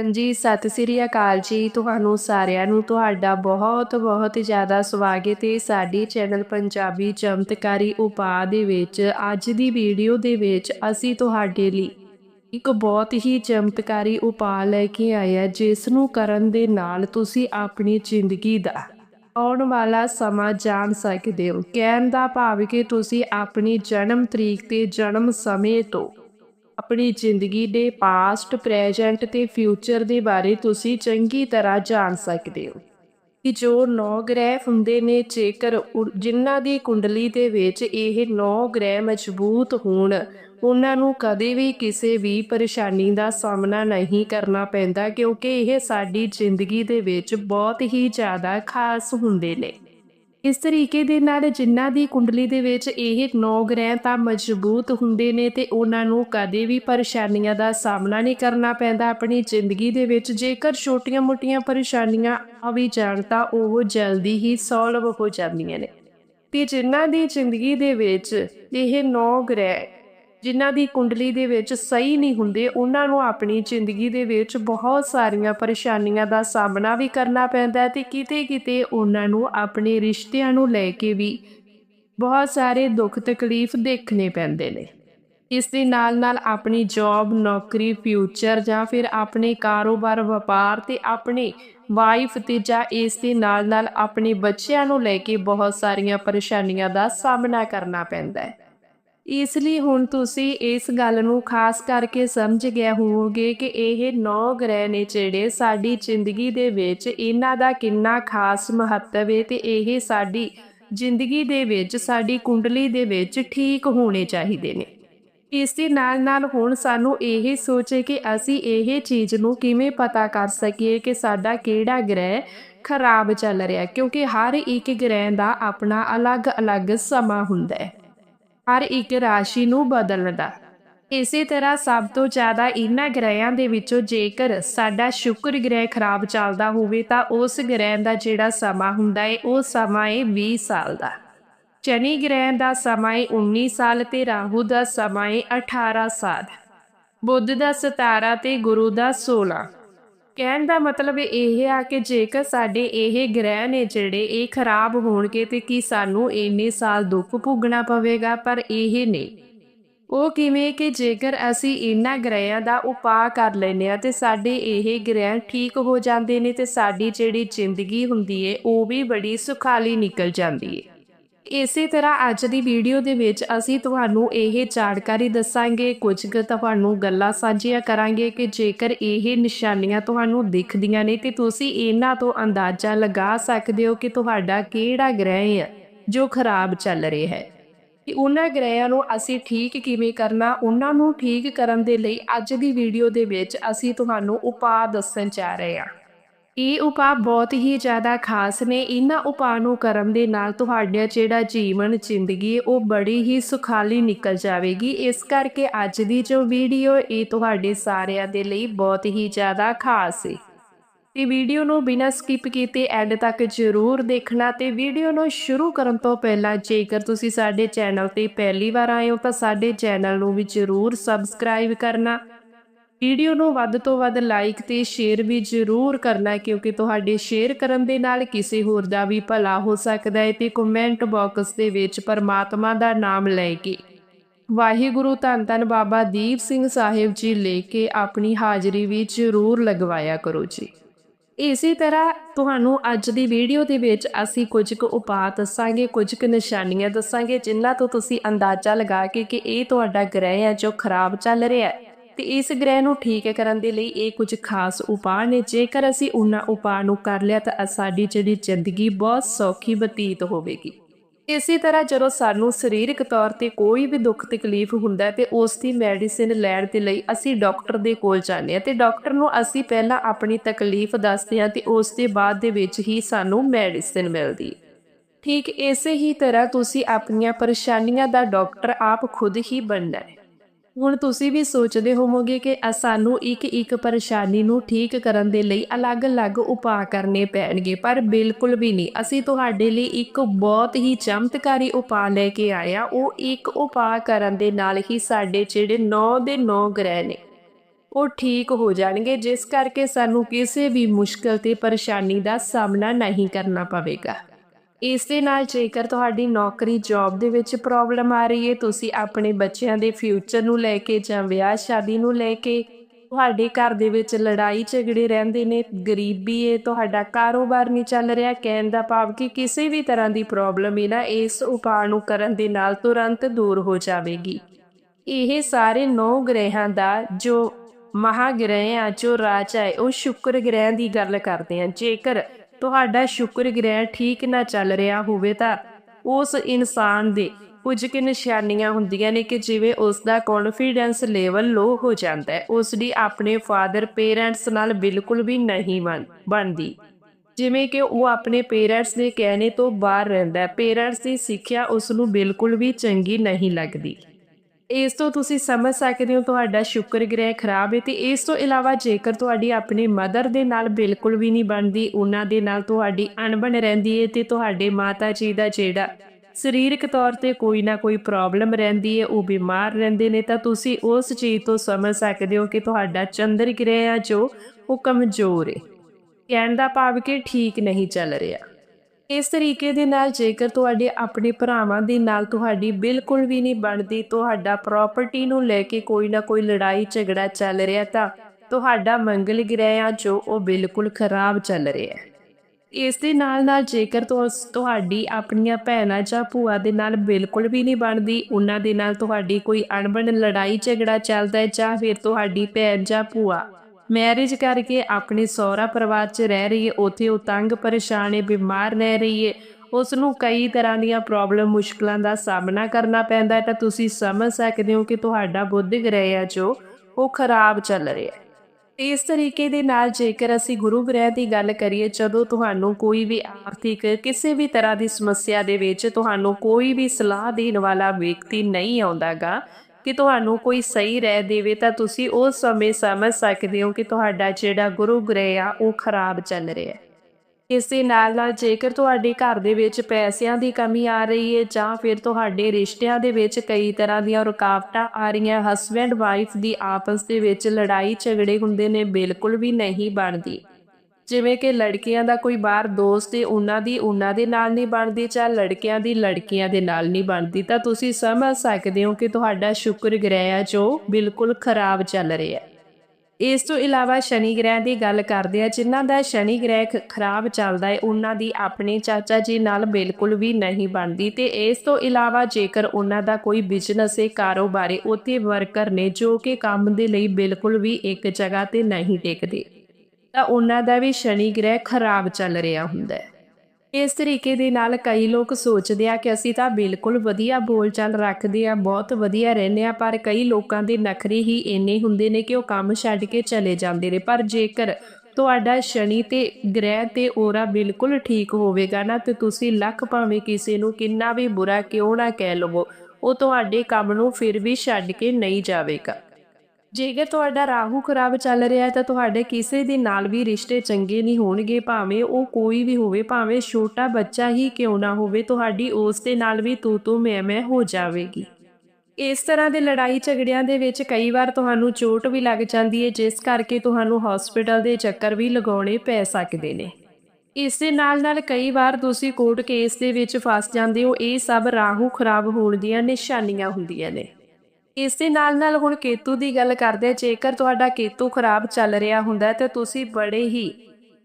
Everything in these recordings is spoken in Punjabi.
ਹਾਂਜੀ ਸਤਿ ਸ੍ਰੀ ਅਕਾਲ ਜੀ। ਤੁਹਾਨੂੰ ਸਾਰਿਆਂ ਨੂੰ ਤੁਹਾਡਾ ਬਹੁਤ ਬਹੁਤ ਜ਼ਿਆਦਾ ਸਵਾਗਤ ਹੈ ਸਾਡੀ ਚੈਨਲ ਪੰਜਾਬੀ ਚਮਤਕਾਰੀ ਉਪਾਅ ਦੇ ਵਿੱਚ। ਅੱਜ ਦੀ ਵੀਡੀਓ ਦੇ ਵਿੱਚ ਅਸੀਂ ਤੁਹਾਡੇ ਲਈ ਇੱਕ ਬਹੁਤ ਹੀ ਚਮਤਕਾਰੀ ਉਪਾਅ ਲੈ ਕੇ ਆਏ ਹਾਂ, ਜਿਸ ਨੂੰ ਕਰਨ ਦੇ ਨਾਲ ਤੁਸੀਂ ਆਪਣੀ ਜ਼ਿੰਦਗੀ ਦਾ ਆਉਣ ਵਾਲਾ ਸਮਾਂ ਜਾਣ ਸਕਦੇ ਹੋ। ਕਹਿਣ ਦਾ ਭਾਵ ਕਿ ਤੁਸੀਂ ਆਪਣੀ ਜਨਮ ਤਰੀਕ ਤੇ ਜਨਮ ਸਮੇਂ ਤੋਂ ਆਪਣੀ ਜ਼ਿੰਦਗੀ ਦੇ ਪਾਸਟ ਪ੍ਰੈਜ਼ੈਂਟ ਤੇ ਫਿਊਚਰ ਦੇ ਬਾਰੇ ਤੁਸੀਂ ਚੰਗੀ ਤਰ੍ਹਾਂ ਜਾਣ ਸਕਦੇ ਹੋ। ਕਿ ਜੋ ਨੌ ਗ੍ਰਹਿ ਹੁੰਦੇ ਨੇ, ਜੇਕਰ ਉ- ਜਿਨ੍ਹਾਂ ਦੀ ਕੁੰਡਲੀ ਦੇ ਵਿੱਚ ਇਹ ਨੌ ਗ੍ਰਹਿ ਮਜ਼ਬੂਤ ਹੋਣ, ਉਹਨਾਂ ਨੂੰ ਕਦੇ ਵੀ ਕਿਸੇ ਵੀ ਪਰੇਸ਼ਾਨੀ ਦਾ ਸਾਹਮਣਾ ਨਹੀਂ ਕਰਨਾ ਪੈਂਦਾ, ਕਿਉਂਕਿ ਇਹ ਸਾਡੀ ਜ਼ਿੰਦਗੀ ਦੇ ਵਿੱਚ ਬਹੁਤ ਹੀ ਜ਼ਿਆਦਾ ਖਾਸ ਹੁੰਦੇ ਨੇ। ਇਸ ਤਰੀਕੇ ਦੇ ਨਾਲ ਜਿਨ੍ਹਾਂ ਦੀ ਕੁੰਡਲੀ ਦੇ ਵਿੱਚ ਇਹ ਨੌ ਗ੍ਰਹਿ ਤਾਂ ਮਜ਼ਬੂਤ ਹੁੰਦੇ ਨੇ ਤੇ ਉਹਨਾਂ ਨੂੰ ਕਦੇ ਵੀ ਪਰੇਸ਼ਾਨੀਆਂ ਦਾ ਸਾਹਮਣਾ ਨਹੀਂ ਕਰਨਾ ਪੈਂਦਾ। ਆਪਣੀ ਜ਼ਿੰਦਗੀ ਦੇ ਵਿੱਚ ਜੇਕਰ ਛੋਟੀਆਂ-ਮੋਟੀਆਂ ਪਰੇਸ਼ਾਨੀਆਂ ਆ ਵੀ ਜਾਣ ਤਾਂ ਉਹ ਜਲਦੀ ਹੀ ਸੋਲਵ ਹੋ ਜਾਂਦੀਆਂ ਨੇ। ਤੇ ਜਿਨ੍ਹਾਂ ਦੀ ਜ਼ਿੰਦਗੀ ਦੇ ਵਿੱਚ ਇਹ ਨੌ ਗ੍ਰਹਿ ਜਿਨ੍ਹਾਂ ਦੀ ਕੁੰਡਲੀ ਦੇ ਵਿੱਚ ਸਹੀ ਨਹੀਂ ਹੁੰਦੇ, ਉਹਨਾਂ ਨੂੰ ਆਪਣੀ ਜ਼ਿੰਦਗੀ ਦੇ ਵਿੱਚ ਬਹੁਤ ਸਾਰੀਆਂ ਪਰੇਸ਼ਾਨੀਆਂ ਦਾ ਸਾਹਮਣਾ ਵੀ ਕਰਨਾ ਪੈਂਦਾ ਹੈ ਤੇ ਕਿਤੇ-ਕਿਤੇ ਉਹਨਾਂ ਨੂੰ ਆਪਣੇ ਰਿਸ਼ਤਿਆਂ ਨੂੰ ਲੈ ਕੇ ਵੀ ਬਹੁਤ ਸਾਰੇ ਦੁੱਖ ਤਕਲੀਫ ਦੇਖਣੇ ਪੈਂਦੇ ਨੇ। ਇਸ ਦੇ ਨਾਲ-ਨਾਲ ਆਪਣੀ ਜੌਬ, ਨੌਕਰੀ, ਫਿਊਚਰ ਜਾਂ ਫਿਰ ਆਪਣੇ ਕਾਰੋਬਾਰ, ਵਪਾਰ ਤੇ ਆਪਣੇ ਵਾਈਫ ਤੇ ਜਾਂ ਇਸ ਦੇ ਨਾਲ-ਨਾਲ ਆਪਣੇ ਬੱਚਿਆਂ ਨੂੰ ਲੈ ਕੇ ਬਹੁਤ ਸਾਰੀਆਂ ਪਰੇਸ਼ਾਨੀਆਂ ਦਾ ਸਾਹਮਣਾ ਕਰਨਾ ਪੈਂਦਾ ਹੈ। ਇਸ ਲਈ ਹੁਣ ਤੁਸੀਂ ਇਸ ਗੱਲ ਨੂੰ ਖਾਸ ਕਰਕੇ ਸਮਝ ਗਿਆ ਹੋਵੋਗੇ ਕਿ ਇਹ ਨੌ ਗ੍ਰਹਿ ਨੇ ਜਿਹੜੇ ਸਾਡੀ ਜ਼ਿੰਦਗੀ ਦੇ ਵਿੱਚ ਇਹਨਾਂ ਦਾ ਕਿੰਨਾ ਖਾਸ ਮਹੱਤਵ ਹੈ ਤੇ ਇਹ ਸਾਡੀ ਜ਼ਿੰਦਗੀ ਦੇ ਵਿੱਚ, ਸਾਡੀ ਕੁੰਡਲੀ ਦੇ ਵਿੱਚ ਠੀਕ ਹੋਣੇ ਚਾਹੀਦੇ ਨੇ। ਇਸ ਦੇ ਨਾਲ ਨਾਲ ਹੁਣ ਸਾਨੂੰ ਇਹ ਸੋਚੇ ਕਿ ਅਸੀਂ ਇਹ ਚੀਜ਼ ਨੂੰ ਕਿਵੇਂ ਪਤਾ ਕਰ ਸਕੀਏ ਕਿ ਸਾਡਾ ਕਿਹੜਾ ਗ੍ਰਹਿ ਖਰਾਬ ਚੱਲ ਰਿਹਾ, ਕਿਉਂਕਿ ਹਰ ਇੱਕ ਗ੍ਰਹਿ ਦਾ ਆਪਣਾ ਅਲੱਗ-ਅਲੱਗ ਸਮਾਂ ਹੁੰਦਾ ਹੈ। ਹਰ ਇੱਕ ਰਾਸ਼ੀ ਨੂੰ ਬਦਲਣ ਦਾ ਇਸੇ ਤਰ੍ਹਾਂ ਸਭ ਤੋਂ ਜ਼ਿਆਦਾ ਇਹਨਾਂ ਗ੍ਰਹਿਆਂ ਦੇ ਵਿੱਚੋਂ ਜੇਕਰ ਸਾਡਾ ਸ਼ੁਕਰ ਗ੍ਰਹਿ ਖਰਾਬ ਚੱਲਦਾ ਹੋਵੇ ਤਾਂ ਉਸ ਗ੍ਰਹਿ ਦਾ ਜਿਹੜਾ ਸਮਾਂ ਹੁੰਦਾ ਹੈ ਉਹ ਸਮਾਂ ਏ 20 ਸਾਲ ਦਾ। ਚਨੀ ਗ੍ਰਹਿ ਦਾ ਸਮਾਂ ਏ 19 ਸਾਲ ਤੇ ਰਾਹੂ ਦਾ ਸਮਾਂ ਏ 18 ਸਾਲ। ਬੁੱਧ ਦਾ 17 ਤੇ ਗੁਰੂ ਦਾ 16 ਕਹਿਣ ਦਾ ਮਤਲਬ ਇਹ ਆ ਕਿ ਜੇਕਰ ਸਾਡੇ ਇਹ ਗ੍ਰਹਿ ਨੇ ਜਿਹੜੇ ਇਹ ਖਰਾਬ ਹੋਣਗੇ ਤੇ ਕੀ ਸਾਨੂੰ ਇੰਨੇ ਸਾਲ ਦੁੱਖ ਭੋਗਣਾ ਪਵੇਗਾ? ਪਰ ਇਹ ਨਹੀਂ। ਉਹ ਕਿਵੇਂ ਕਿ ਜੇਕਰ ਅਸੀਂ ਇਹਨਾਂ ਗ੍ਰਹਿਆਂ ਦਾ ਉਪਾਅ ਕਰ ਲੈਨੇ ਆ ਤੇ ਸਾਡੇ ਇਹ ਗ੍ਰਹਿ ਠੀਕ ਹੋ ਜਾਂਦੇ ਨੇ ਤੇ ਸਾਡੀ ਜਿਹੜੀ ਜ਼ਿੰਦਗੀ ਹੁੰਦੀ ਏ, ਉਹ ਵੀ ਬੜੀ ਸੁਖਾਲੀ ਨਿਕਲ ਜਾਂਦੀ ਏ। ਇਸੇ ਤਰ੍ਹਾਂ ਅੱਜ ਦੀ ਵੀਡੀਓ ਦੇ ਵਿੱਚ ਅਸੀਂ ਤੁਹਾਨੂੰ ਇਹ ਜਾਣਕਾਰੀ ਦੱਸਾਂਗੇ, ਕੁਝ ਕੁ ਤੁਹਾਨੂੰ ਗੱਲਾਂ ਸਾਂਝੀਆਂ ਕਰਾਂਗੇ ਕਿ ਜੇਕਰ ਇਹ ਨਿਸ਼ਾਨੀਆਂ ਤੁਹਾਨੂੰ ਦਿਖਦੀਆਂ ਨੇ ਤੇ ਤੁਸੀਂ ਇਹਨਾਂ ਤੋਂ ਅੰਦਾਜ਼ਾ ਲਗਾ ਸਕਦੇ ਹੋ ਕਿ ਤੁਹਾਡਾ ਕਿਹੜਾ ਗ੍ਰਹਿ ਹੈ ਜੋ ਖਰਾਬ ਚੱਲ ਰਿਹਾ ਹੈ। ਕਿ ਉਹਨਾਂ ਗ੍ਰਹਿਆਂ ਨੂੰ ਅਸੀਂ ਠੀਕ ਕਿਵੇਂ ਕਰਨਾ, ਉਹਨਾਂ ਨੂੰ ਠੀਕ ਕਰਨ ਦੇ ਲਈ ਅੱਜ ਦੀ ਵੀਡੀਓ ਦੇ ਵਿੱਚ ਅਸੀਂ ਤੁਹਾਨੂੰ ਉਪਾਅ ਦੱਸਣ ਜਾ ਰਹੇ ਹਾਂ। ਇਹ ਉਪਾਅ ਬਹੁਤ ਹੀ ਜ਼ਿਆਦਾ ਖਾਸ ਨੇ। ਇਹਨਾਂ ਉਪਾਅ ਨੂੰ ਕਰਨ ਦੇ ਨਾਲ ਤੁਹਾਡਾ ਜਿਹੜਾ ਜੀਵਨ, ਜ਼ਿੰਦਗੀ ਉਹ ਬੜੀ ਹੀ ਸੁਖਾਲੀ ਨਿਕਲ ਜਾਵੇਗੀ। ਇਸ ਕਰਕੇ ਅੱਜ ਦੀ ਜੋ ਵੀਡੀਓ, ਇਹ ਤੁਹਾਡੇ ਸਾਰਿਆਂ ਦੇ ਲਈ ਬਹੁਤ ਹੀ ਜ਼ਿਆਦਾ ਖਾਸ ਹੈ ਤੇ ਵੀਡੀਓ ਨੂੰ ਬਿਨਾਂ ਸਕਿਪ ਕੀਤੇ ਐਂਡ ਤੱਕ ਜ਼ਰੂਰ ਦੇਖਣਾ ਤੇ ਵੀਡੀਓ ਨੂੰ ਸ਼ੁਰੂ ਕਰਨ ਤੋਂ ਪਹਿਲਾਂ ਜੇਕਰ ਤੁਸੀਂ ਸਾਡੇ ਚੈਨਲ ਤੇ ਪਹਿਲੀ ਵਾਰ ਆਏ ਹੋ, ਤਾਂ ਸਾਡੇ ਚੈਨਲ ਨੂੰ ਵੀ ਜ਼ਰੂਰ ਸਬਸਕ੍ਰਾਈਬ ਕਰਨਾ। ਵੀਡੀਓ ਨੂੰ ਵੱਧ ਤੋਂ ਵੱਧ ਲਾਈਕ ਤੇ ਸ਼ੇਅਰ ਵੀ ਜ਼ਰੂਰ ਕਰਨਾ, ਕਿਉਂਕਿ ਤੁਹਾਡੇ ਸ਼ੇਅਰ ਕਰਨ ਦੇ ਨਾਲ ਕਿਸੇ ਹੋਰ ਦਾ ਵੀ ਭਲਾ ਹੋ ਸਕਦਾ ਹੈ ਤੇ ਕਮੈਂਟ ਬਾਕਸ ਦੇ ਵਿੱਚ ਪਰਮਾਤਮਾ ਦਾ ਨਾਮ ਲੈ ਕੇ। ਵਾਹਿਗੁਰੂ ਧੰਨ ਧੰਨ ਬਾਬਾ ਦੀਪ ਸਿੰਘ ਸਾਹਿਬ ਜੀ ਲੈ ਕੇ ਆਪਣੀ ਹਾਜ਼ਰੀ ਵੀ ਜ਼ਰੂਰ ਲਗਵਾਇਆ ਕਰੋ ਜੀ। ਇਸੇ ਤਰ੍ਹਾਂ ਤੁਹਾਨੂੰ ਅੱਜ ਦੀ ਵੀਡੀਓ ਦੇ ਵਿੱਚ ਅਸੀਂ ਕੁਝ ਕੁ ਉਪਾਅ ਦੱਸਾਂਗੇ, ਕੁਝ ਕੁ ਨਿਸ਼ਾਨੀਆਂ ਦੱਸਾਂਗੇ, ਜਿਨ੍ਹਾਂ ਤੋਂ ਤੁਸੀਂ ਅੰਦਾਜ਼ਾ ਲਗਾ ਕੇ ਕਿ ਇਹ ਤੁਹਾਡਾ ਗ੍ਰਹਿ ਹੈ ਜੋ ਖਰਾਬ ਚੱਲ ਰਿਹਾ ਹੈ। ਤੇ ਇਸ ਗ੍ਰਹਿ ਨੂੰ ਠੀਕ ਕਰਨ ਦੇ ਲਈ ਇਹ ਕੁਝ ਖਾਸ ਉਪਾਅ ਨੇ। ਜੇਕਰ ਅਸੀਂ ਉਹਨਾਂ ਉਪਾਅ ਨੂੰ ਕਰ ਲਿਆ ਤਾਂ ਸਾਡੀ ਜਿਹੜੀ ਜ਼ਿੰਦਗੀ ਬਹੁਤ ਸੌਖੀ ਬਤੀਤ ਹੋਵੇਗੀ। ਇਸੇ ਤਰ੍ਹਾਂ ਜਦੋਂ ਸਾਨੂੰ ਸਰੀਰਕ ਤੌਰ ਤੇ ਕੋਈ ਵੀ ਦੁੱਖ ਤਕਲੀਫ ਹੁੰਦਾ ਹੈ ਤੇ ਉਸ ਦੀ ਮੈਡੀਸਿਨ ਲੈਣ ਦੇ ਲਈ ਅਸੀਂ ਡਾਕਟਰ ਦੇ ਕੋਲ ਜਾਂਦੇ ਹਾਂ ਤੇ ਡਾਕਟਰ ਨੂੰ ਅਸੀਂ ਪਹਿਲਾਂ ਆਪਣੀ ਤਕਲੀਫ ਦੱਸਦੇ ਹਾਂ ਤੇ ਉਸ ਦੇ ਬਾਅਦ ਦੇ ਵਿੱਚ ਹੀ ਸਾਨੂੰ ਮੈਡੀਸਿਨ ਮਿਲਦੀ ਠੀਕ ਇਸੇ ਹੀ ਤਰ੍ਹਾਂ ਤੁਸੀਂ ਆਪਣੀਆਂ ਪਰੇਸ਼ਾਨੀਆਂ ਦਾ ਡਾਕਟਰ ਆਪ ਖੁਦ ਹੀ ਬਣਨਾ ਹੈ। ਹੁਣ ਤੁਸੀਂ ਵੀ ਸੋਚਦੇ ਹੋਵੋਗੇ ਕਿ ਸਾਨੂੰ ਇੱਕ ਇੱਕ ਪਰੇਸ਼ਾਨੀ ਨੂੰ ਠੀਕ ਕਰਨ ਦੇ ਲਈ ਅਲੱਗ-ਅਲੱਗ ਉਪਾਅ ਕਰਨੇ ਪੈਣਗੇ, ਪਰ ਬਿਲਕੁਲ ਵੀ ਨਹੀਂ। ਅਸੀਂ ਤੁਹਾਡੇ ਲਈ ਇੱਕ ਬਹੁਤ ਹੀ ਚਮਤਕਾਰੀ ਉਪਾਅ ਲੈ ਕੇ ਆਏ ਆ ਉਹ ਇੱਕ ਉਪਾਅ ਕਰਨ ਦੇ ਨਾਲ ਹੀ ਸਾਡੇ ਜਿਹੜੇ 9 ਦੇ 9 ਗ੍ਰਹਿ ਨੇ, ਉਹ ਠੀਕ ਹੋ ਜਾਣਗੇ, ਜਿਸ ਕਰਕੇ ਸਾਨੂੰ ਕਿਸੇ ਵੀ ਮੁਸ਼ਕਲ ਤੇ ਪਰੇਸ਼ਾਨੀ ਦਾ ਸਾਹਮਣਾ ਨਹੀਂ ਕਰਨਾ ਪਵੇਗਾ। ਇਸ ਦੇ ਨਾਲ ਜੇਕਰ ਤੁਹਾਡੀ ਨੌਕਰੀ ਜੌਬ ਦੇ ਵਿੱਚ ਪ੍ਰੋਬਲਮ ਆ ਰਹੀ ਹੈ, ਤੁਸੀਂ ਆਪਣੇ ਬੱਚਿਆਂ ਦੇ ਫਿਊਚਰ ਨੂੰ ਲੈ ਕੇ ਜਾਂ ਵਿਆਹ ਸ਼ਾਦੀ ਨੂੰ ਲੈ ਕੇ ਤੁਹਾਡੇ ਘਰ ਦੇ ਵਿੱਚ ਲੜਾਈ ਝਗੜੇ ਰਹਿੰਦੇ ਨੇ, ਗਰੀਬੀ ਹੈ, ਤੁਹਾਡਾ ਕਾਰੋਬਾਰ ਨਹੀਂ ਚੱਲ ਰਿਹਾ, ਕਹਿਣ ਦਾ ਭਾਵ ਕਿ ਕਿਸੇ ਵੀ ਤਰ੍ਹਾਂ ਦੀ ਪ੍ਰੋਬਲਮ ਹੈ ਨਾ, ਇਸ ਉਪਾਅ ਨੂੰ ਕਰਨ ਦੇ ਨਾਲ ਤੁਰੰਤ ਦੂਰ ਹੋ ਜਾਵੇਗੀ। ਇਹ ਸਾਰੇ ਨੌ ਗ੍ਰਹਿਾਂ ਦਾ ਜੋ ਮਹਾਗ੍ਰਹਿ ਆ, ਜੋ ਰਾਜਾ ਹੈ ਉਹ ਸ਼ੁਕਰ ਗ੍ਰਹਿ ਦੀ ਗੱਲ ਕਰਦੇ ਆ। ਜੇਕਰ ਤੁਹਾਡਾ ਸ਼ੁਕਰ ਗ੍ਰਹਿ ਠੀਕ ਨਾ ਚੱਲ ਰਿਹਾ ਹੋਵੇ ਤਾਂ ਉਸ ਇਨਸਾਨ ਦੇ ਕੁਝ ਕਿ ਨਿਸ਼ਾਨੀਆਂ ਹੁੰਦੀਆਂ ਨੇ ਕਿ ਜਿਵੇਂ ਉਸ ਦਾ ਕੌਨਫੀਡੈਂਸ ਲੈਵਲ ਲੋ ਹੋ ਜਾਂਦਾ ਹੈ। ਉਸ ਦੀ ਆਪਣੇ ਫਾਦਰ ਪੇਰੈਂਟਸ ਨਾਲ ਬਿਲਕੁਲ ਵੀ ਨਹੀਂ ਬਣ- ਬਣਦੀ। ਜਿਵੇਂ ਕਿ ਉਹ ਆਪਣੇ ਪੇਰੈਂਟਸ ਦੇ ਕਹਿਣੇ ਤੋਂ ਬਾਹਰ ਰਹਿੰਦਾ ਹੈ। ਪੇਰੈਂਟਸ ਦੀ ਸਿੱਖਿਆ ਉਸ ਨੂੰ ਬਿਲਕੁਲ ਵੀ ਚੰਗੀ ਨਹੀਂ ਲੱਗਦੀ। ਇਸ ਤੋਂ ਤੁਸੀਂ ਸਮਝ ਸਕਦੇ ਹੋ ਤੁਹਾਡਾ ਸ਼ੁਕਰ ਗ੍ਰਹਿ ਖਰਾਬ ਹੈ ਤੇ ਇਸ ਤੋਂ ਇਲਾਵਾ ਜੇਕਰ ਤੁਹਾਡੀ ਆਪਣੀ ਮਦਰ ਦੇ ਨਾਲ ਬਿਲਕੁਲ ਵੀ ਨਹੀਂ ਬਣਦੀ, ਉਹਨਾਂ ਦੇ ਨਾਲ ਤੁਹਾਡੀ ਅਣਬਣ ਰਹਿੰਦੀ ਹੈ ਤੇ ਤੁਹਾਡੇ ਮਾਤਾ ਜੀ ਦਾ ਜਿਹੜਾ ਸਰੀਰਕ ਤੌਰ ਤੇ ਕੋਈ ਨਾ ਕੋਈ ਪ੍ਰੋਬਲਮ ਰਹਿੰਦੀ ਹੈ, ਉਹ ਬਿਮਾਰ ਰਹਿੰਦੇ ਨੇ, ਤਾਂ ਤੁਸੀਂ ਉਸ ਚੀਜ਼ ਤੋਂ ਸਮਝ ਸਕਦੇ ਹੋ ਕਿ ਤੁਹਾਡਾ ਚੰਦਰ ਗ੍ਰਹਿ ਆ ਜੋ ਉਹ ਕਮਜ਼ੋਰ ਹੈ। ਕਹਿਣ ਦਾ ਭਾਵ ਕਿ ਠੀਕ ਨਹੀਂ ਚੱਲ ਰਿਹਾ। ਇਸ ਤਰੀਕੇ ਦੇ ਨਾਲ ਜੇਕਰ ਤੁਹਾਡੇ ਆਪਣੇ ਭਰਾਵਾਂ ਦੇ ਨਾਲ ਤੁਹਾਡੀ ਬਿਲਕੁਲ ਵੀ ਨਹੀਂ ਬਣਦੀ, ਤੁਹਾਡਾ ਪ੍ਰਾਪਰਟੀ ਨੂੰ ਲੈ ਕੇ ਕੋਈ ਨਾ ਕੋਈ ਲੜਾਈ ਝਗੜਾ ਚੱਲ ਰਿਹਾ ਤਾਂ ਤੁਹਾਡਾ ਮੰਗਲ ਗ੍ਰਹਿ ਆ ਜੋ ਉਹ ਬਿਲਕੁਲ ਖਰਾਬ ਚੱਲ ਰਿਹਾ ਹੈ। ਇਸ ਦੇ ਨਾਲ ਨਾਲ ਜੇਕਰ ਤੁਹਾਡੀ ਆਪਣੀਆਂ ਭੈਣਾਂ ਜਾਂ ਭੂਆ ਦੇ ਨਾਲ ਬਿਲਕੁਲ ਵੀ ਨਹੀਂ ਬਣਦੀ, ਉਹਨਾਂ ਦੇ ਨਾਲ ਤੁਹਾਡੀ ਕੋਈ ਅਣਬਣ ਲੜਾਈ ਝਗੜਾ ਚੱਲਦਾ ਹੈ ਜਾਂ ਫਿਰ ਤੁਹਾਡੀ ਭੈਣ ਜਾਂ ਭੂਆ ਮੈਰਿਜ ਕਰਕੇ ਆਪਣੇ ਸਹੁਰਾ ਪਰਿਵਾਰ 'ਚ ਰਹਿ ਰਹੀ ਹੈ, ਉੱਥੇ ਉਹ ਤੰਗ ਪਰੇਸ਼ਾਨ ਹੈ, ਬਿਮਾਰ ਰਹਿ ਰਹੀ ਹੈ। ਉਸ ਨੂੰ ਕਈ ਤਰ੍ਹਾਂ ਦੀਆਂ ਪ੍ਰੋਬਲਮ ਮੁਸ਼ਕਲਾਂ ਦਾ ਸਾਹਮਣਾ ਕਰਨਾ ਪੈਂਦਾ ਹੈ। ਤਾਂ ਤੁਸੀਂ ਸਮਝ ਸਕਦੇ ਹੋ ਕਿ ਤੁਹਾਡਾ ਬੁੱਧ ਗ੍ਰਹਿ ਆ ਜੋ ਉਹ ਖਰਾਬ ਚੱਲ ਰਿਹਾ ਹੈ। ਇਸ ਤਰੀਕੇ ਦੇ ਨਾਲ ਜੇਕਰ ਅਸੀਂ ਗੁਰੂ ਗ੍ਰਹਿ ਦੀ ਗੱਲ ਕਰੀਏ, ਜਦੋਂ ਤੁਹਾਨੂੰ ਕੋਈ ਵੀ ਆਰਥਿਕ, ਕਿਸੇ ਵੀ ਤਰ੍ਹਾਂ ਦੀ ਸਮੱਸਿਆ ਦੇ ਵਿੱਚ ਤੁਹਾਨੂੰ ਕੋਈ ਵੀ ਸਲਾਹ ਦੇਣ ਵਾਲਾ ਵਿਅਕਤੀ ਨਹੀਂ ਆਉਂਦਾਗਾ ਕਿ ਤੁਹਾਨੂੰ ਕੋਈ ਸਹੀ ਰਹਿ ਦੇਵੇ ਤਾਂ ਤੁਸੀਂ ਉਸ ਸਮੇਂ ਸਮਝ ਸਕਦੇ ਹੋ ਕਿ ਤੁਹਾਡਾ ਜਿਹੜਾ ਗੁਰੂ ਗ੍ਰਹਿ ਆ, ਉਹ ਖਰਾਬ ਚੱਲ ਰਿਹਾ ਹੈ। ਇਸ ਦੇ ਨਾਲ ਨਾਲ ਜੇਕਰ ਤੁਹਾਡੇ ਘਰ ਦੇ ਵਿੱਚ ਪੈਸਿਆਂ ਦੀ ਕਮੀ ਆ ਰਹੀ ਹੈ ਜਾਂ ਫਿਰ ਤੁਹਾਡੇ ਰਿਸ਼ਤਿਆਂ ਦੇ ਵਿੱਚ ਕਈ ਤਰ੍ਹਾਂ ਦੀਆਂ ਰੁਕਾਵਟਾਂ ਆ ਰਹੀਆਂ ਹਸਬੈਂਡ ਵਾਈਫ ਦੀ ਆਪਸ ਦੇ ਵਿੱਚ ਲੜਾਈ ਝਗੜੇ ਹੁੰਦੇ ਨੇ, ਬਿਲਕੁਲ ਵੀ ਨਹੀਂ ਬਣਦੀ। ਜਿਵੇਂ ਕਿ ਲੜਕੀਆਂ ਦਾ ਕੋਈ ਬਾਹਰ ਦੋਸਤ ਹੈ ਉਹਨਾਂ ਦੀ ਉਹਨਾਂ ਦੇ ਨਾਲ ਨਹੀਂ ਬਣਦੀ ਜਾਂ ਲੜਕਿਆਂ ਦੀ ਲੜਕੀਆਂ ਦੇ ਨਾਲ ਨਹੀਂ ਬਣਦੀ, ਤਾਂ ਤੁਸੀਂ ਸਮਝ ਸਕਦੇ ਹੋ ਕਿ ਤੁਹਾਡਾ ਸ਼ੁਕਰ ਗ੍ਰਹਿ ਆ ਜੋ ਬਿਲਕੁਲ ਖਰਾਬ ਚੱਲ ਰਿਹਾ ਹੈ। ਇਸ ਤੋਂ ਇਲਾਵਾ ਸ਼ਨੀ ਗ੍ਰਹਿ ਦੀ ਗੱਲ ਕਰਦੇ ਆ ਜਿਨ੍ਹਾਂ ਦਾ ਸ਼ਨੀ ਗ੍ਰਹਿ ਖ- ਖਰਾਬ ਚੱਲਦਾ ਹੈ, ਉਹਨਾਂ ਦੀ ਆਪਣੇ ਚਾਚਾ ਜੀ ਨਾਲ ਬਿਲਕੁਲ ਵੀ ਨਹੀਂ ਬਣਦੀ ਤੇ ਇਸ ਤੋਂ ਇਲਾਵਾ ਜੇਕਰ ਉਹਨਾਂ ਦਾ ਕੋਈ ਬਿਜ਼ਨਸ ਹੈ ਕਾਰੋਬਾਰ ਹੈ ਉੱਥੇ ਵਰਕਰ ਨੇ ਜੋ ਕਿ ਕੰਮ ਦੇ ਲਈ ਬਿਲਕੁਲ ਵੀ ਇੱਕ ਜਗ੍ਹਾ ਤੇ ਨਹੀਂ ਟਿਕਦੇ ਤਾਂ ਉਹਨਾਂ ਦਾ ਵੀ ਸ਼ਨੀ ਗ੍ਰਹਿ ਖਰਾਬ ਚੱਲ ਰਿਹਾ ਹੁੰਦਾ ਹੈ। ਇਸ ਤਰੀਕੇ ਦੇ ਨਾਲ ਕਈ ਲੋਕ ਸੋਚਦੇ ਆ ਕਿ ਅਸੀਂ ਤਾਂ ਬਿਲਕੁਲ ਵਧੀਆ ਬੋਲਚਾਲ ਰੱਖਦੇ ਆ, ਬਹੁਤ ਵਧੀਆ ਰਹਿੰਦੇ ਆ, ਪਰ ਕਈ ਲੋਕਾਂ ਦੇ ਨਖਰੇ ਹੀ ਇੰਨੇ ਹੁੰਦੇ ਨੇ ਕਿ ਉਹ ਕੰਮ ਛੱਡ ਕੇ ਚਲੇ ਜਾਂਦੇ ਨੇ। ਪਰ ਜੇਕਰ ਤੁਹਾਡਾ ਸ਼ਨੀ ਤੇ ਗ੍ਰਹਿ ਤੇ ਔਰਾ ਬਿਲਕੁਲ ਠੀਕ ਹੋਵੇਗਾ ਨਾ, ਤੇ ਤੁਸੀਂ ਲੱਖ ਭਾਵੇਂ ਕਿਸੇ ਨੂੰ ਕਿੰਨਾ ਵੀ ਬੁਰਾ ਕਿਉਂ ਨਾ ਕਹਿ ਲਵੋ, ਉਹ ਤੁਹਾਡੇ ਕੰਮ ਨੂੰ ਫਿਰ ਵੀ ਛੱਡ ਕੇ ਨਹੀਂ ਜਾਵੇਗਾ। ਜੇਕਰ ਤੁਹਾਡਾ ਰਾਹੂ ਖਰਾਬ ਚੱਲ ਰਿਹਾ ਹੈ ਤਾਂ ਤੁਹਾਡੇ ਕਿਸੇ ਦੇ ਨਾਲ ਵੀ ਰਿਸ਼ਤੇ ਚੰਗੇ ਨਹੀਂ ਹੋਣਗੇ, ਭਾਵੇਂ ਉਹ ਕੋਈ ਵੀ ਹੋਵੇ, ਭਾਵੇਂ ਛੋਟਾ ਬੱਚਾ ਹੀ ਕਿਉਂ ਨਾ ਹੋਵੇ, ਤੁਹਾਡੀ ਉਸ ਦੇ ਨਾਲ ਵੀ ਤੂੰ ਤੂੰ ਮੈਂ ਮੈਂ ਹੋ ਜਾਵੇਗੀ। ਇਸ ਤਰ੍ਹਾਂ ਦੇ ਲੜਾਈ ਝਗੜਿਆਂ ਦੇ ਵਿੱਚ ਕਈ ਵਾਰ ਤੁਹਾਨੂੰ ਚੋਟ ਵੀ ਲੱਗ ਜਾਂਦੀ ਹੈ, ਜਿਸ ਕਰਕੇ ਤੁਹਾਨੂੰ ਹਸਪੀਟਲ ਦੇ ਚੱਕਰ ਵੀ ਲਗਾਉਣੇ ਪੈ ਸਕਦੇ ਨੇ। ਇਸ ਦੇ ਨਾਲ ਨਾਲ ਕਈ ਵਾਰ ਤੁਸੀਂ ਕੋਰਟ ਕੇਸ ਦੇ ਵਿੱਚ ਫਸ ਜਾਂਦੇ ਹੋ, ਇਹ ਸਭ ਰਾਹੂ ਖਰਾਬ ਹੋਣ ਦੀਆਂ ਨਿਸ਼ਾਨੀਆਂ ਹੁੰਦੀਆਂ ਨੇ। ਇਸ ਦੇ ਨਾਲ ਨਾਲ ਹੁਣ ਕੇਤੂ ਦੀ ਗੱਲ ਕਰਦੇ ਹਾਂ, ਜੇਕਰ ਤੁਹਾਡਾ ਕੇਤੂ ਖਰਾਬ ਚੱਲ ਰਿਹਾ ਹੁੰਦਾ ਹੈ ਤਾਂ ਤੁਸੀਂ ਬੜੇ ਹੀ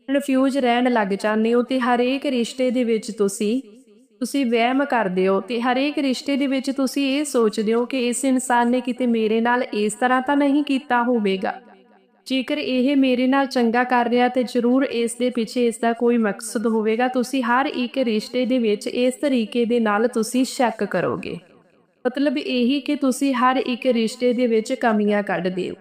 ਕਨਫਿਊਜ਼ ਰਹਿਣ ਲੱਗ ਜਾਂਦੇ ਹੋ ਤੇ ਹਰੇਕ ਰਿਸ਼ਤੇ ਦੇ ਵਿੱਚ ਤੁਸੀਂ ਤੁਸੀਂ ਵਹਿਮ ਕਰਦੇ ਹੋ ਤੇ ਹਰੇਕ ਰਿਸ਼ਤੇ ਦੇ ਵਿੱਚ ਤੁਸੀਂ ਇਹ ਸੋਚਦੇ ਹੋ ਕਿ ਇਸ ਇਨਸਾਨ ਨੇ ਕਿਤੇ ਮੇਰੇ ਨਾਲ ਇਸ ਤਰ੍ਹਾਂ ਤਾਂ ਨਹੀਂ ਕੀਤਾ ਹੋਵੇਗਾ। ਜੇਕਰ ਇਹ ਮੇਰੇ ਨਾਲ ਚੰਗਾ ਕਰ ਰਿਹਾ ਤੇ ਜ਼ਰੂਰ ਇਸ ਦੇ ਪਿੱਛੇ ਇਸ ਦਾ ਕੋਈ ਮਕਸਦ ਹੋਵੇਗਾ ਤੁਸੀਂ ਹਰ ਇੱਕ ਰਿਸ਼ਤੇ ਦੇ ਵਿੱਚ ਇਸ ਤਰੀਕੇ ਦੇ ਨਾਲ ਤੁਸੀਂ ਸ਼ੱਕ ਕਰੋਗੇ। ਮਤਲਬ ਇਹੀ ਕਿ ਤੁਸੀਂ ਹਰ ਇੱਕ ਰਿਸ਼ਤੇ ਦੇ ਵਿੱਚ ਕਮੀਆਂ ਕੱਢ ਦਿਓ।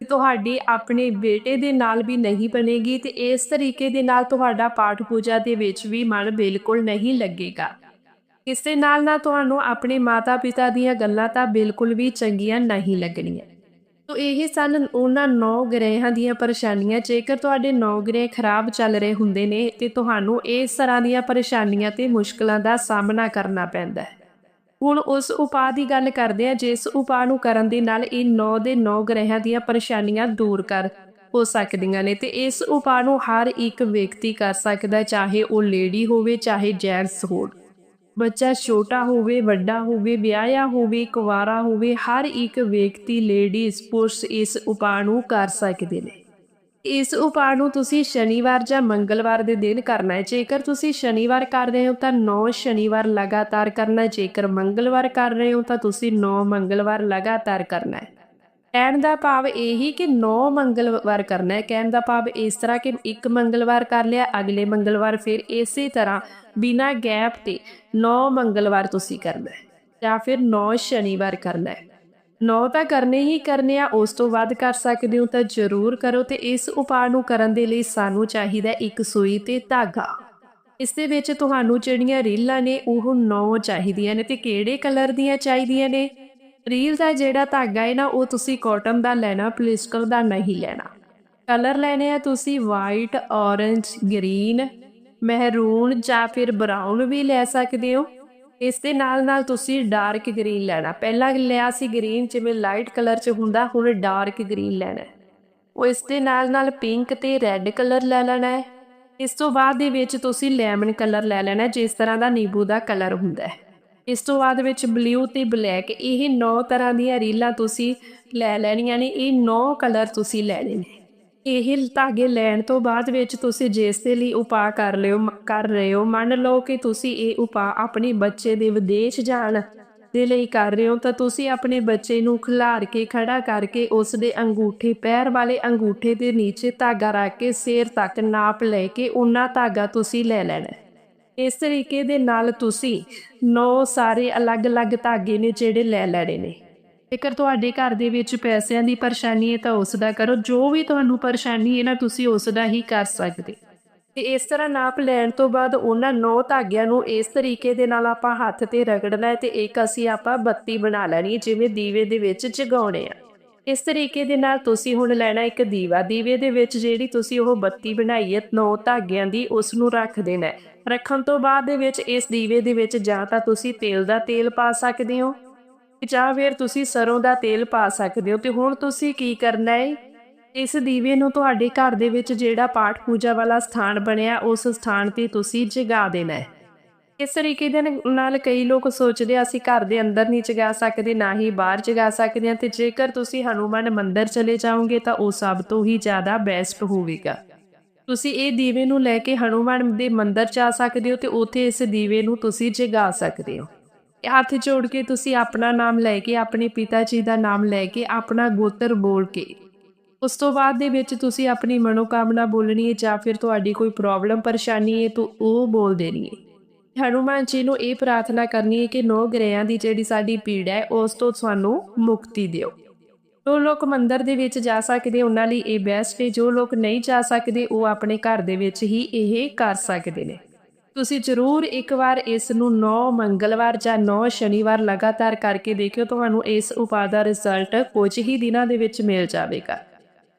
ਤੁਹਾਡੀ ਆਪਣੇ ਬੇਟੇ ਦੇ ਨਾਲ ਵੀ ਨਹੀਂ ਬਣੇਗੀ ਤੇ ਇਸ ਤਰੀਕੇ ਦੇ ਨਾਲ ਤੁਹਾਡਾ ਪਾਠ ਪੂਜਾ ਦੇ ਵਿੱਚ ਵੀ ਮਨ ਬਿਲਕੁਲ ਨਹੀਂ ਲੱਗੇਗਾ। ਇਸ ਦੇ ਨਾਲ ਨਾਲ ਤੁਹਾਨੂੰ ਆਪਣੇ ਮਾਤਾ-ਪਿਤਾ ਦੀਆਂ ਗੱਲਾਂ ਤਾਂ ਬਿਲਕੁਲ ਵੀ ਚੰਗੀਆਂ ਨਹੀਂ ਲੱਗਣੀਆਂ। ਤੋ ਇਹ ਸਨ ਉਹਨਾਂ ਨੌ ਗ੍ਰਹਿਆਂ ਦੀਆਂ ਪਰੇਸ਼ਾਨੀਆਂ। ਜੇਕਰ ਤੁਹਾਡੇ ਨੌ ਗ੍ਰਹਿ ਖਰਾਬ ਚੱਲ ਰਹੇ ਹੁੰਦੇ ਨੇ ਤੇ ਤੁਹਾਨੂੰ ਇਸ ਤਰ੍ਹਾਂ ਦੀਆਂ ਪਰੇਸ਼ਾਨੀਆਂ ਤੇ ਮੁਸ਼ਕਲਾਂ ਦਾ ਸਾਹਮਣਾ ਕਰਨਾ ਪੈਂਦਾ ਹੈ। ਹੁਣ ਉਸ ਉਪਾਅ ਦੀ ਗੱਲ ਕਰਦੇ ਆ ਜਿਸ ਉਪਾਅ ਨੂੰ ਕਰਨ ਦੇ ਨਾਲ ਇਹ 9 ਦੇ 9 ਗ੍ਰਹਿਆਂ ਦੀਆਂ ਪਰੇਸ਼ਾਨੀਆਂ ਦੂਰ ਕਰ ਹੋ ਸਕਦੀਆਂ ਨੇ ਤੇ ਇਸ ਉਪਾਅ ਨੂੰ ਹਰ ਇੱਕ ਵਿਅਕਤੀ ਕਰ ਸਕਦਾ ਚਾਹੇ ਉਹ ਲੇਡੀ ਹੋਵੇ, ਚਾਹੇ ਜੈਂਟਸ ਹੋਣ। ਬੱਚਾ ਛੋਟਾ ਹੋਵੇ, ਵੱਡਾ ਹੋਵੇ, ਵਿਆਹਿਆ ਹੋਵੇ, ਕੁਵਾਰਾ ਹੋਵੇ, ਹਰ ਇੱਕ ਵਿਅਕਤੀ, ਲੇਡੀਜ਼, ਪੁਰਸ਼ ਇਸ ਉਪਾਅ ਨੂੰ ਕਰ ਸਕਦੇ ਨੇ। ਇਸ ਉਪਾਅ ਨੂੰ ਤੁਸੀਂ ਸ਼ਨੀਵਾਰ ਜਾਂ ਮੰਗਲਵਾਰ ਦੇ ਦਿਨ ਕਰਨਾ ਹੈ। ਜੇਕਰ ਤੁਸੀਂ ਸ਼ਨੀਵਾਰ ਕਰ ਰਹੇ ਹੋ ਤਾਂ 9 ਸ਼ਨੀਵਾਰ ਲਗਾਤਾਰ ਕਰਨਾ ਹੈ। ਜੇਕਰ ਮੰਗਲਵਾਰ ਕਰ ਰਹੇ ਹੋ ਤਾਂ ਤੁਸੀਂ 9 ਮੰਗਲਵਾਰ ਲਗਾਤਾਰ ਕਰਨਾ ਹੈ। ਕਹਿਣ ਦਾ ਭਾਵ ਇਹੀ ਕਿ 9 ਮੰਗਲਵਾਰ ਕਰਨਾ ਹੈ। ਕਹਿਣ ਦਾ ਭਾਵ ਇਸ ਤਰ੍ਹਾਂ ਕਿ ਇੱਕ ਮੰਗਲਵਾਰ ਕਰ ਲਿਆ, ਅਗਲੇ ਮੰਗਲਵਾਰ ਫਿਰ ਇਸੇ ਤਰ੍ਹਾਂ ਬਿਨਾਂ ਗੈਪ ਤੇ 9 ਮੰਗਲਵਾਰ ਤੁਸੀਂ ਕਰਨਾ ਹੈ ਜਾਂ ਫਿਰ 9 ਸ਼ਨੀਵਾਰ ਕਰਨਾ ਹੈ। ਨੌ ਤਾਂ ਕਰਨੇ ਹੀ ਕਰਨੇ ਆ, ਉਸ ਤੋਂ ਵੱਧ ਕਰ ਸਕਦੇ ਹੋ ਤਾਂ ਜ਼ਰੂਰ ਕਰੋ ਤੇ ਇਸ ਉਪਾਅ ਨੂੰ ਕਰਨ ਦੇ ਲਈ ਸਾਨੂੰ ਚਾਹੀਦਾ ਇੱਕ ਸੂਈ ਤੇ ਧਾਗਾ। ਇਸ ਦੇ ਵਿੱਚ ਤੁਹਾਨੂੰ ਜਿਹੜੀਆਂ ਰੀਲਾਂ ਨੇ, ਉਹ ਨੌ ਚਾਹੀਦੀਆਂ ਨੇ ਤੇ ਕਿਹੜੇ ਕਲਰ ਦੀਆਂ ਚਾਹੀਦੀਆਂ ਨੇ? ਰੀਲ ਦਾ ਜਿਹੜਾ ਧਾਗਾ ਹੈ ਨਾ, ਉਹ ਤੁਸੀਂ ਕਾਟਨ ਦਾ ਲੈਣਾ, ਪੋਲੀਸਟਰ ਦਾ ਨਹੀਂ ਲੈਣਾ। ਕਲਰ ਲੈਣੇ ਆ ਤੁਸੀਂ ਵਾਈਟ, ਔਰੰਜ, ਗ੍ਰੀਨ, ਮਹਿਰੂਨ ਜਾਂ ਫਿਰ ਬਰਾਊਨ ਵੀ ਲੈ ਸਕਦੇ ਹੋ। ਇਸ ਦੇ ਨਾਲ ਨਾਲ ਤੁਸੀਂ ਡਾਰਕ ਗ੍ਰੀਨ ਲੈਣਾ। ਪਹਿਲਾਂ ਲਿਆ ਸੀ ਗ੍ਰੀਨ ਜਿਵੇਂ ਲਾਈਟ ਕਲਰ 'ਚ ਹੁੰਦਾ, ਹੁਣ ਡਾਰਕ ਗ੍ਰੀਨ ਲੈਣਾ ਉਹ ਇਸ ਦੇ ਨਾਲ ਨਾਲ ਪਿੰਕ ਤੇ ਰੈੱਡ ਕਲਰ ਲੈ ਲੈਣਾ ਹੈ। ਇਸ ਤੋਂ ਬਾਅਦ ਦੇ ਵਿੱਚ ਤੁਸੀਂ ਲੈਮਨ ਕਲਰ ਲੈ ਲੈਣਾ ਜਿਸ ਤਰ੍ਹਾਂ ਦਾ ਨਿੰਬੂ ਦਾ ਕਲਰ ਹੁੰਦਾ ਹੈ। ਇਸ ਤੋਂ ਬਾਅਦ ਵਿੱਚ ਬਲੂ ਤੇ ਬਲੈਕ ਇਹ ਨੌ ਤਰ੍ਹਾਂ ਦੀਆਂ ਰੀਲਾਂ ਤੁਸੀਂ ਲੈ ਲੈਣੀਆਂ ਨੇ, ਇਹ ਨੌ ਕਲਰ ਤੁਸੀਂ ਲੈਣੇ ਨੇ। ਇਹ ਧਾਗੇ ਲੈਣ ਤੋਂ ਬਾਅਦ ਵਿੱਚ ਤੁਸੀਂ ਜਿਸ ਦੇ ਲਈ ਉਪਾਅ ਕਰ ਲਿਓ, ਮ- ਕਰ ਰਹੇ ਹੋ, ਮੰਨ ਲਓ ਕਿ ਤੁਸੀਂ ਇਹ ਉਪਾਅ ਆਪਣੇ ਬੱਚੇ ਦੇ ਵਿਦੇਸ਼ ਜਾਣ ਦੇ ਲਈ ਕਰ ਰਹੇ ਹੋ, ਤਾਂ ਤੁਸੀਂ ਆਪਣੇ ਬੱਚੇ ਨੂੰ ਖਿਲਾਰ ਕੇ, ਖੜਾ ਕਰਕੇ ਉਸ ਦੇ ਅੰਗੂਠੇ, ਪੈਰ ਵਾਲੇ ਅੰਗੂਠੇ ਦੇ ਨੀਚੇ ਧਾਗਾ ਰੱਖ ਕੇ ਸਿਰ ਤੱਕ ਨਾਪ ਲੈ ਕੇ ਉਹਨਾਂ ਧਾਗਾ ਤੁਸੀਂ ਲੈ ਲੈਣਾ। ਇਸ ਤਰੀਕੇ ਦੇ ਨਾਲ ਤੁਸੀਂ ਨੌ ਸਾਰੇ ਅਲੱਗ-ਅਲੱਗ ਧਾਗੇ ਨੇ ਜਿਹੜੇ ਲੈ ਲੈਣੇ ਨੇ। ਜੇਕਰ ਤੁਹਾਡੇ ਘਰ ਦੇ ਵਿੱਚ ਪੈਸਿਆਂ ਦੀ ਪਰੇਸ਼ਾਨੀ ਹੈ ਤਾਂ ਉਸ ਦਾ ਕਰੋ। ਜੋ ਵੀ ਤੁਹਾਨੂੰ ਪਰੇਸ਼ਾਨੀ ਹੈ ਨਾ, ਤੁਸੀਂ ਉਸ ਦਾ ਹੀ ਕਰ ਸਕਦੇ। ਤੇ ਇਸ ਤਰ੍ਹਾਂ ਨਾਪ ਲੈਣ ਤੋਂ ਬਾਅਦ ਉਹਨਾਂ ਨੌ ਧਾਗਿਆਂ ਨੂੰ ਇਸ ਤਰੀਕੇ ਦੇ ਨਾਲ ਆਪਾਂ ਹੱਥ ਤੇ ਰਗੜਨਾ ਹੈ ਤੇ ਇੱਕ ਅਸੀਂ ਆਪਾਂ ਬੱਤੀ ਬਣਾ ਲੈਣੀ ਜਿਵੇਂ ਦੀਵੇ ਦੇ ਵਿੱਚ ਜਗਾਉਣੇ ਆ। ਇਸ ਤਰੀਕੇ ਦੇ ਨਾਲ ਤੁਸੀਂ ਹੁਣ ਲੈਣਾ ਇੱਕ ਦੀਵਾ। ਦੀਵੇ ਦੇ ਵਿੱਚ ਜਿਹੜੀ ਤੁਸੀਂ ਉਹ ਬੱਤੀ ਬਣਾਈ ਹੈ, ਨੌ ਧਾਗਿਆਂ ਦੀ, ਉਸ ਨੂੰ ਰੱਖ ਦੇਣਾ ਰੱਖਣ ਤੋਂ ਬਾਅਦ ਦੇ ਵਿੱਚ ਇਸ ਦੀਵੇ ਦੇ ਵਿੱਚ ਜਾਂ ਤਾਂ ਤੁਸੀਂ ਤੇਲ ਦਾ ਤੇਲ ਪਾ ਸਕਦੇ ਹੋ। ਜਾਂ ਫਿਰ ਤੁਸੀਂ ਸਰੋਂ ਦਾ ਤੇਲ ਪਾ ਸਕਦੇ ਹੋ, ਤੇ ਹੁਣ ਤੁਸੀਂ ਕੀ ਕਰਨਾ ਹੈ ਇਸ ਦੀਵੇ ਨੂੰ ਤੁਹਾਡੇ ਘਰ ਦੇ ਵਿੱਚ ਜਿਹੜਾ ਪਾਠ ਪੂਜਾ ਵਾਲਾ ਸਥਾਨ ਬਣਿਆ, ਉਸ ਸਥਾਨ ਤੇ ਤੁਸੀਂ ਜਗਾ ਦੇਣਾ ਹੈ ਇਸ ਤਰੀਕੇ ਦੇ ਨਾਲ ਕਈ ਲੋਕ ਸੋਚਦੇ ਆ, ਅਸੀਂ ਘਰ ਦੇ ਅੰਦਰ ਨਹੀਂ ਜਗਾ ਸਕਦੇ, ਨਾ ਹੀ ਬਾਹਰ ਜਗਾ ਸਕਦੇ ਹਾਂ ਤੇ ਜੇਕਰ ਤੁਸੀਂ ਹਨੂਮਾਨ ਮੰਦਿਰ ਚਲੇ ਜਾਓਗੇ, ਤਾਂ ਉਹ ਸਭ ਤੋਂ ਹੀ ਜ਼ਿਆਦਾ ਬੈਸਟ ਹੋਵੇਗਾ। ਤੁਸੀਂ ਇਹ ਦੀਵੇ ਨੂੰ ਲੈ ਕੇ ਹਨੂਮਾਨ ਦੇ ਮੰਦਿਰ ਜਾ ਸਕਦੇ ਹੋ, ਤੇ ਉੱਥੇ ਇਸ ਦੀਵੇ ਨੂੰ ਤੁਸੀਂ ਜਗਾ ਸਕਦੇ ਹੋ। ਹੱਥ ਜੋੜ ਕੇ ਤੁਸੀਂ ਆਪਣਾ ਨਾਮ ਲੈ ਕੇ, ਆਪਣੇ ਪਿਤਾ ਜੀ ਦਾ ਨਾਮ ਲੈ ਕੇ, ਆਪਣਾ ਗੋਤਰ ਬੋਲ ਕੇ। ਉਸ ਤੋਂ ਬਾਅਦ ਦੇ ਵਿੱਚ ਤੁਸੀਂ ਆਪਣੀ ਮਨੋਕਾਮਨਾ ਬੋਲਣੀ ਹੈ ਜਾਂ ਫਿਰ ਤੁਹਾਡੀ ਕੋਈ ਪ੍ਰੋਬਲਮ, ਪਰੇਸ਼ਾਨੀ ਹੈ ਤਾਂ ਉਹ ਬੋਲ ਦੇਣੀ ਹੈ। ਹਨੂਮਾਨ ਜੀ ਨੂੰ ਇਹ ਪ੍ਰਾਰਥਨਾ ਕਰਨੀ ਹੈ ਕਿ ਨੌ ਗ੍ਰਹਿਆਂ ਦੀ ਜਿਹੜੀ ਸਾਡੀ ਪੀੜਾ ਹੈ, ਉਸ ਤੋਂ ਸਾਨੂੰ ਮੁਕਤੀ ਦਿਓ। ਜੋ ਲੋਕ ਮੰਦਰ ਦੇ ਵਿੱਚ ਜਾ ਸਕਦੇ, ਉਹਨਾਂ ਲਈ ਇਹ ਬੈਸਟ ਹੈ। ਜੋ ਲੋਕ ਨਹੀਂ ਜਾ ਸਕਦੇ, ਉਹ ਆਪਣੇ ਘਰ ਦੇ ਵਿੱਚ ਹੀ ਇਹ ਕਰ ਸਕਦੇ ਨੇ। ਤੁਸੀਂ ਜ਼ਰੂਰ ਇੱਕ ਵਾਰ ਇਸ ਨੂੰ 9 ਮੰਗਲਵਾਰ ਜਾਂ 9 ਸ਼ਨੀਵਾਰ ਲਗਾਤਾਰ ਕਰਕੇ ਦੇਖਿਓ, ਤੁਹਾਨੂੰ ਇਸ ਉਪਾਅ ਦਾ ਰਿਜ਼ਲਟ ਕੁਝ ਹੀ ਦਿਨਾਂ ਦੇ ਵਿੱਚ ਮਿਲ ਜਾਵੇਗਾ।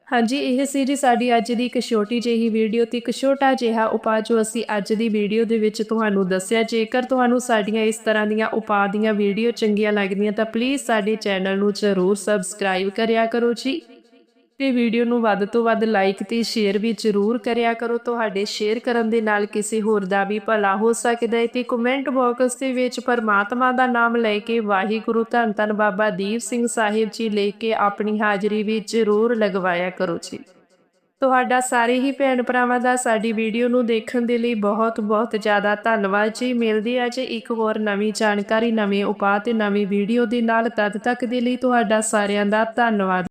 ਹਾਂਜੀ, ਇਹ ਸੀ ਜੀ ਸਾਡੀ ਅੱਜ ਦੀ ਇੱਕ ਛੋਟੀ ਜਿਹੀ ਵੀਡੀਓ ਤੇ ਇੱਕ ਛੋਟਾ ਜਿਹਾ ਉਪਾਅ ਜੋ ਅਸੀਂ ਅੱਜ ਦੀ ਵੀਡੀਓ ਦੇ ਵਿੱਚ ਤੁਹਾਨੂੰ ਦੱਸਿਆ। ਜੇਕਰ ਤੁਹਾਨੂੰ ਸਾਡੀਆਂ ਇਸ ਤਰ੍ਹਾਂ ਦੀਆਂ ਉਪਾਅ ਦੀਆਂ ਵੀਡੀਓ ਚੰਗੀਆਂ ਲੱਗਦੀਆਂ ਤਾਂ ਪਲੀਜ਼ ਸਾਡੇ ਚੈਨਲ ਨੂੰ ਜ਼ਰੂਰ ਸਬਸਕ੍ਰਾਈਬ ਕਰਿਆ ਕਰੋ ਜੀ। ਤੇ ਵੀਡੀਓ ਨੂੰ ਵੱਧ ਤੋਂ ਵੱਧ ਲਾਈਕ ਤੇ ਸ਼ੇਅਰ ਵੀ ਜ਼ਰੂਰ ਕਰਿਆ ਕਰੋ। ਤੁਹਾਡੇ ਸ਼ੇਅਰ ਕਰਨ ਦੇ ਨਾਲ ਕਿਸੇ ਹੋਰ ਦਾ ਵੀ ਭਲਾ ਹੋ ਸਕਦਾ ਹੈ ਤੇ ਕਮੈਂਟ ਬਾਕਸ ਦੇ ਵਿੱਚ ਪਰਮਾਤਮਾ ਦਾ ਨਾਮ ਲੈ ਕੇ ਵਾਹਿਗੁਰੂ ਧੰਨ ਧੰਨ ਬਾਬਾ ਦੀਪ ਸਿੰਘ ਸਾਹਿਬ ਜੀ ਲੈ ਕੇ ਆਪਣੀ ਹਾਜ਼ਰੀ ਵੀ ਜ਼ਰੂਰ ਲਗਵਾਇਆ ਕਰੋ ਜੀ। ਤੁਹਾਡਾ ਸਾਰੇ ਹੀ ਭੈਣ ਭਰਾਵਾਂ ਦਾ ਸਾਡੀ ਵੀਡੀਓ ਨੂੰ ਦੇਖਣ ਦੇ ਲਈ ਬਹੁਤ ਬਹੁਤ ਜ਼ਿਆਦਾ ਧੰਨਵਾਦ ਜੀ। ਮਿਲਦੇ ਆ ਜੀ ਇੱਕ ਹੋਰ ਨਵੀਂ ਜਾਣਕਾਰੀ, ਨਵੇਂ ਉਪਾਅ ਤੇ ਨਵੀਂ ਵੀਡੀਓ ਦੇ ਨਾਲ। ਤਦ ਤੱਕ ਦੇ ਲਈ ਤੁਹਾਡਾ ਸਾਰਿਆਂ ਦਾ ਧੰਨਵਾਦ।